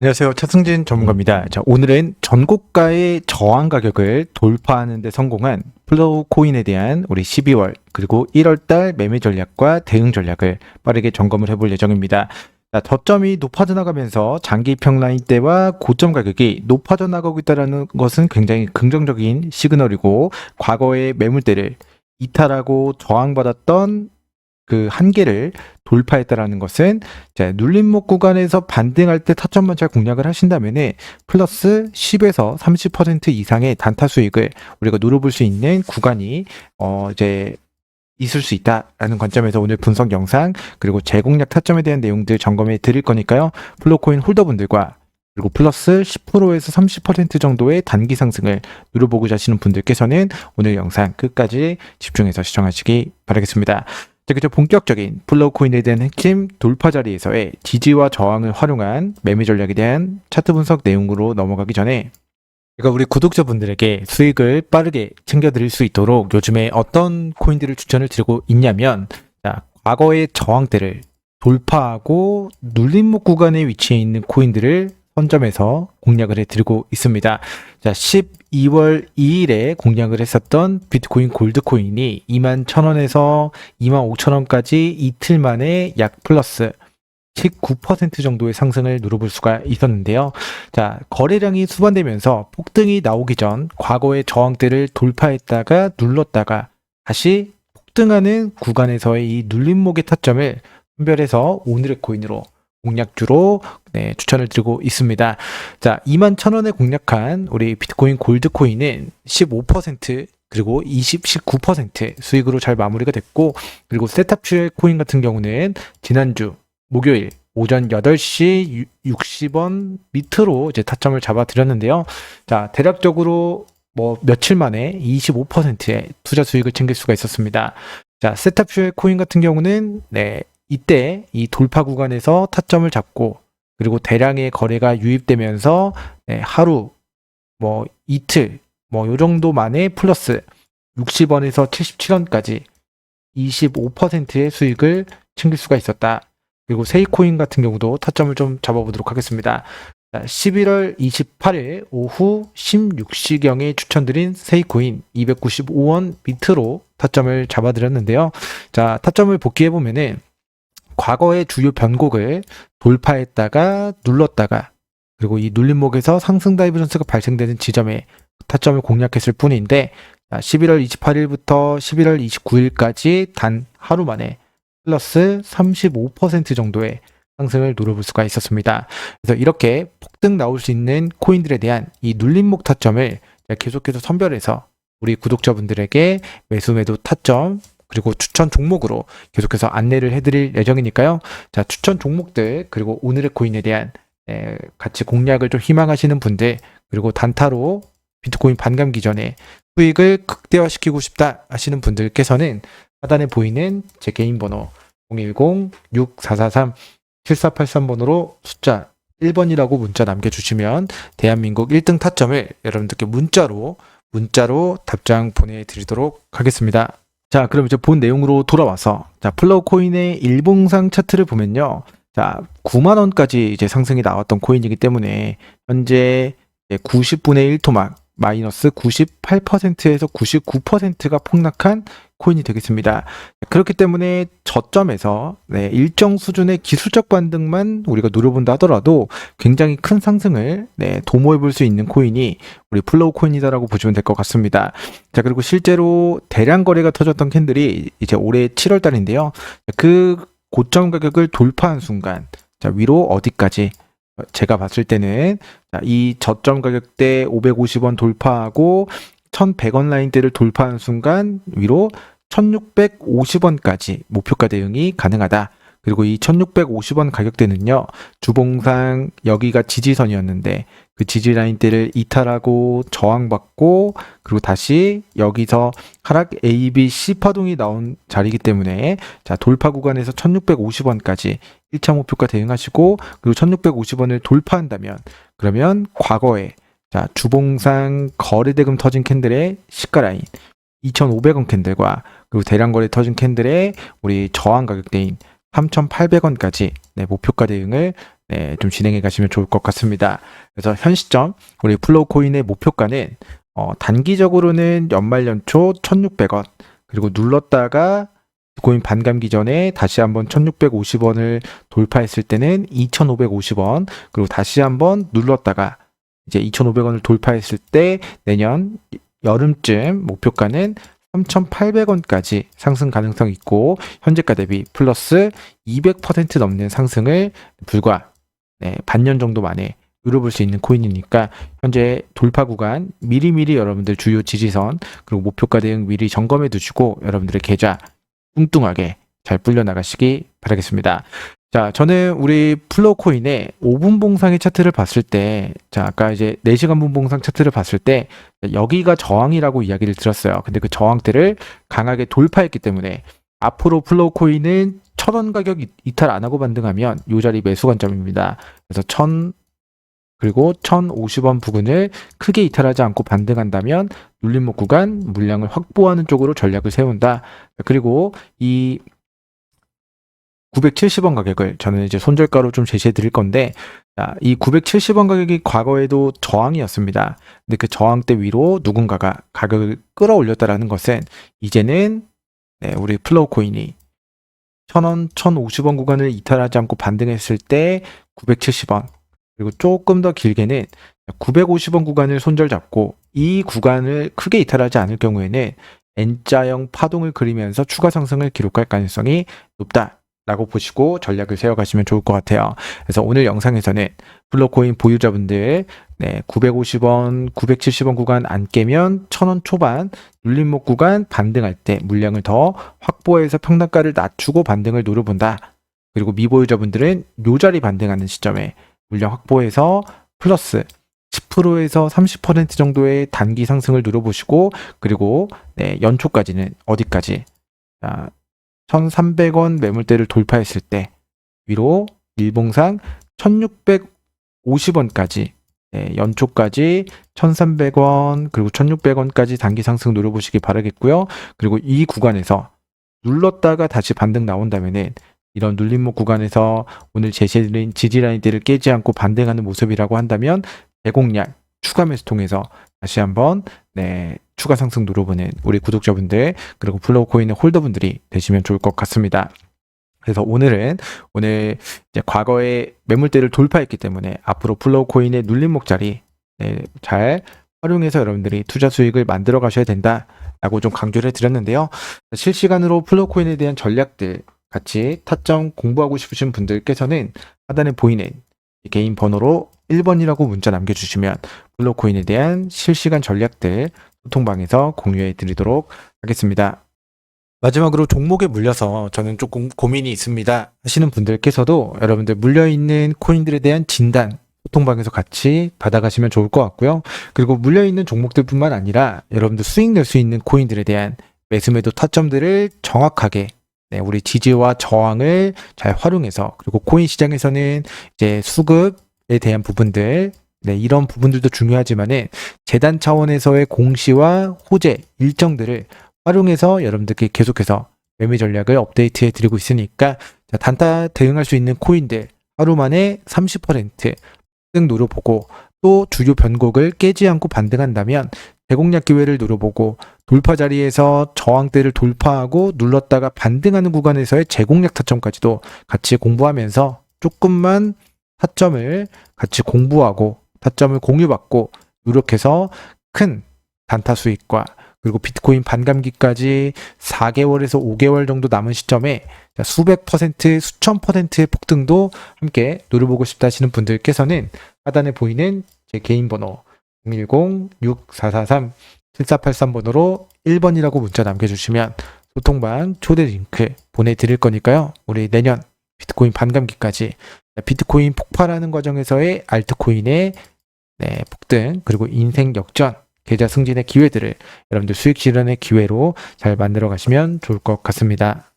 안녕하세요. 차승진 전문가입니다. 자, 오늘은 전고가의 저항 가격을 돌파하는 데 성공한 플로우 코인에 대한 우리 12월 그리고 1월 달 매매 전략과 대응 전략을 빠르게 점검을 해볼 예정입니다. 자, 저점이 높아져 나가면서 장기 평라인대와 고점 가격이 높아져 나가고 있다는 것은 굉장히 긍정적인 시그널이고 과거의 매물대를 이탈하고 저항받았던 그 한계를 돌파했다라는 것은 자, 눌림목 구간에서 반등할 때 타점만 잘 공략을 하신다면은 플러스 10에서 30% 이상의 단타 수익을 우리가 누려볼 수 있는 구간이 어 이제 있을 수 있다라는 관점에서 오늘 분석 영상 그리고 재공략 타점에 대한 내용들 점검해 드릴 거니까요. 플로코인 홀더분들과 그리고 플러스 10%에서 30% 정도의 단기 상승을 누려보고자 하시는 분들께서는 오늘 영상 끝까지 집중해서 시청하시기 바라겠습니다. 자, 그죠 본격적인 플로우 코인에 대한 핵심 돌파 자리에서의 지지와 저항을 활용한 매매 전략에 대한 차트 분석 내용으로 넘어가기 전에 제가 우리 구독자분들에게 수익을 빠르게 챙겨드릴 수 있도록 요즘에 어떤 코인들을 추천을 드리고 있냐면 자, 과거의 저항대를 돌파하고 눌림목 구간에 위치해 있는 코인들을 선점해서 공략을 해드리고 있습니다. 자, 12월 2일에 공략을 했었던 비트코인 골드코인이 2만 1000원에서 2만 5000원까지 이틀 만에 약 플러스 19% 정도의 상승을 누려볼 수가 있었는데요. 자, 거래량이 수반되면서 폭등이 나오기 전 과거의 저항대를 돌파했다가 눌렀다가 다시 폭등하는 구간에서의 이 눌림목의 타점을 선별해서 오늘의 코인으로 공략주로 네, 추천을 드리고 있습니다. 자, 2만 1000원에 공략한 우리 비트코인 골드코인은 15% 그리고 20, 19% 수익으로 잘 마무리가 됐고 그리고 세탑추의 코인 같은 경우는 지난주 목요일 오전 8시 60원 밑으로 이제 타점을 잡아 드렸는데요. 자, 대략적으로 뭐 며칠 만에 25%의 투자 수익을 챙길 수가 있었습니다. 자, 세탑슈의 코인 같은 경우는 네, 이때 이 돌파 구간에서 타점을 잡고 그리고 대량의 거래가 유입되면서 네, 하루 뭐 이틀 뭐 요 정도 만에 플러스 60원에서 77원까지 25%의 수익을 챙길 수가 있었다. 그리고 세이코인 같은 경우도 타점을 좀 잡아보도록 하겠습니다. 자, 11월 28일 오후 16시경에 추천드린 세이코인 295원 밑으로 타점을 잡아드렸는데요. 자, 타점을 복귀해보면은 과거의 주요 변곡을 돌파했다가 눌렀다가 그리고 이 눌림목에서 상승 다이브런스가 발생되는 지점에 타점을 공략했을 뿐인데 자, 11월 28일부터 11월 29일까지 단 하루 만에 플러스 35% 정도의 상승을 누려볼 수가 있었습니다. 그래서 이렇게 폭등 나올 수 있는 코인들에 대한 이 눌림목 타점을 계속해서 선별해서 우리 구독자분들에게 매수 매도 타점 그리고 추천 종목으로 계속해서 안내를 해드릴 예정이니까요. 자 추천 종목들 그리고 오늘의 코인에 대한 에, 같이 공략을 좀 희망하시는 분들 그리고 단타로 비트코인 반감 기 전에 수익을 극대화시키고 싶다 하시는 분들께서는 하단에 보이는 제 개인 번호 010-6443-7483번으로 숫자 1번이라고 문자 남겨주시면 대한민국 1등 타점을 여러분들께 문자로 문자로 답장 보내드리도록 하겠습니다. 자, 그럼 이제 본 내용으로 돌아와서 자 플로우 코인의 일봉상 차트를 보면요, 자 9만 원까지 이제 상승이 나왔던 코인이기 때문에 현재 90분의 1 토막 마이너스 98%에서 99%가 폭락한 코인이 되겠습니다. 그렇기 때문에 저점에서 네, 일정 수준의 기술적 반등만 우리가 누려본다 하더라도 굉장히 큰 상승을 네, 도모해 볼 수 있는 코인이 우리 플로우 코인이다라고 보시면 될 것 같습니다. 자 그리고 실제로 대량 거래가 터졌던 캔들이 이제 올해 7월 달인데요. 그 고점 가격을 돌파한 순간 자 위로 어디까지 제가 봤을 때는 자, 이 저점 가격대 550원 돌파하고 1100원 라인대를 돌파하는 순간 위로 1650원까지 목표가 대응이 가능하다. 그리고 이 1650원 가격대는요, 주봉상 여기가 지지선이었는데 그 지지 라인대를 이탈하고 저항받고 그리고 다시 여기서 하락 A, B, C 파동이 나온 자리이기 때문에 자, 돌파 구간에서 1650원까지 1차 목표가 대응하시고 그리고 1650원을 돌파한다면 그러면 과거에 자, 주봉상 거래대금 터진 캔들의 시가 라인 2,500원 캔들과 그리고 대량 거래 터진 캔들의 우리 저항 가격대인 3,800원까지 네, 목표가 대응을 네, 좀 진행해 가시면 좋을 것 같습니다. 그래서 현 시점 우리 플로우 코인의 목표가는 어, 단기적으로는 연말 연초 1,600원 그리고 눌렀다가 비트코인 반감기 전에 다시 한번 1,650원을 돌파했을 때는 2,550원 그리고 다시 한번 눌렀다가 이제 2,500원을 돌파했을 때 내년 여름쯤 목표가는 3,800원까지 상승 가능성 있고 현재가 대비 플러스 200% 넘는 상승을 불과 네, 반년 정도 만에 누려볼 수 있는 코인이니까 현재 돌파 구간 미리미리 여러분들 주요 지지선 그리고 목표가 대응 미리 점검해 두시고 여러분들의 계좌 뚱뚱하게 잘 불려 나가시기 바라겠습니다. 자, 저는 우리 플로우 코인의 5분 봉상의 차트를 봤을 때, 자, 아까 이제 4시간 분 봉상 차트를 봤을 때, 여기가 저항이라고 이야기를 들었어요. 근데 그 저항대를 강하게 돌파했기 때문에 앞으로 플로우 코인은 1000원 가격 이- 이탈 안 하고 반등하면 요 자리 매수 관점입니다. 그래서 1000 그리고 1050원 부근을 크게 이탈하지 않고 반등한다면 눌림목 구간 물량을 확보하는 쪽으로 전략을 세운다. 그리고 이 970원 가격을 저는 이제 손절가로 좀 제시해 드릴 건데 자, 이 970원 가격이 과거에도 저항이었습니다. 근데 그 저항대 위로 누군가가 가격을 끌어올렸다라는 것은 이제는 네, 우리 플로우 코인이 1000원, 1050원 구간을 이탈하지 않고 반등했을 때 970원 그리고 조금 더 길게는 950원 구간을 손절 잡고 이 구간을 크게 이탈하지 않을 경우에는 N자형 파동을 그리면서 추가 상승을 기록할 가능성이 높다. 라고 보시고 전략을 세워가시면 좋을 것 같아요. 그래서 오늘 영상에서는 블록코인 보유자분들 네, 950원, 970원 구간 안 깨면 1000원 초반 눌림목 구간 반등할 때 물량을 더 확보해서 평단가를 낮추고 반등을 노려본다. 그리고 미보유자분들은 요 자리 반등하는 시점에 물량 확보해서 플러스 10%에서 30% 정도의 단기 상승을 누려보시고 그리고 네, 연초까지는 어디까지 자, 1,300원 매물대를 돌파했을 때 위로 일봉상 1,650원까지 네, 연초까지 1,300원 그리고 1,600원까지 단기 상승 노려보시기 바라겠고요. 그리고 이 구간에서 눌렀다가 다시 반등 나온다면은 이런 눌림목 구간에서 오늘 제시해드린 지지라인들을 깨지 않고 반등하는 모습이라고 한다면 대공량 추가 매수 통해서 다시 한번 네, 추가 상승 노려보는 우리 구독자분들 그리고 플로우 코인의 홀더분들이 되시면 좋을 것 같습니다. 그래서 오늘은 오늘 이제 과거에 매물대를 돌파했기 때문에 앞으로 플로우 코인의 눌림목 자리 네, 잘 활용해서 여러분들이 투자 수익을 만들어 가셔야 된다라고 좀 강조를 해드렸는데요. 실시간으로 플로우 코인에 대한 전략들 같이 타점 공부하고 싶으신 분들께서는 하단에 보이는 이 개인 번호로 1번이라고 문자 남겨주시면 플로우 코인에 대한 실시간 전략들 소통방에서 공유해 드리도록 하겠습니다. 마지막으로 종목에 물려서 저는 조금 고민이 있습니다 하시는 분들께서도 여러분들 물려있는 코인들에 대한 진단 소통방에서 같이 받아가시면 좋을 것 같고요. 그리고 물려있는 종목들뿐만 아니라 여러분들 수익 낼 수 있는 코인들에 대한 매수매도 타점들을 정확하게 네, 우리 지지와 저항을 잘 활용해서 그리고 코인 시장에서는 이제 수급에 대한 부분들 네, 이런 부분들도 중요하지만은 재단 차원에서의 공시와 호재 일정들을 활용해서 여러분들께 계속해서 매매 전략을 업데이트해 드리고 있으니까 자, 단타 대응할 수 있는 코인들 하루 만에 30%등 노려보고 또 주요 변곡을 깨지 않고 반등한다면 대공략 기회를 노려보고 돌파 자리에서 저항대를 돌파하고 눌렀다가 반등하는 구간에서의 재공략 타점까지도 같이 공부하면서 조금만 타점을 같이 공부하고 타점을 공유받고 노력해서 큰 단타 수익과 그리고 비트코인 반감기까지 4개월에서 5개월 정도 남은 시점에 수백 퍼센트, 수천 퍼센트의 폭등도 함께 노려보고 싶다 하시는 분들께서는 하단에 보이는 제 개인 번호 010-6443-7483번호로 1번이라고 문자 남겨주시면 소통방 초대 링크 보내드릴 거니까요. 우리 내년 비트코인 반감기까지 비트코인 폭발하는 과정에서의 알트코인의 네, 폭등 그리고 인생 역전 계좌 승진의 기회들을 여러분들 수익 실현의 기회로 잘 만들어 가시면 좋을 것 같습니다.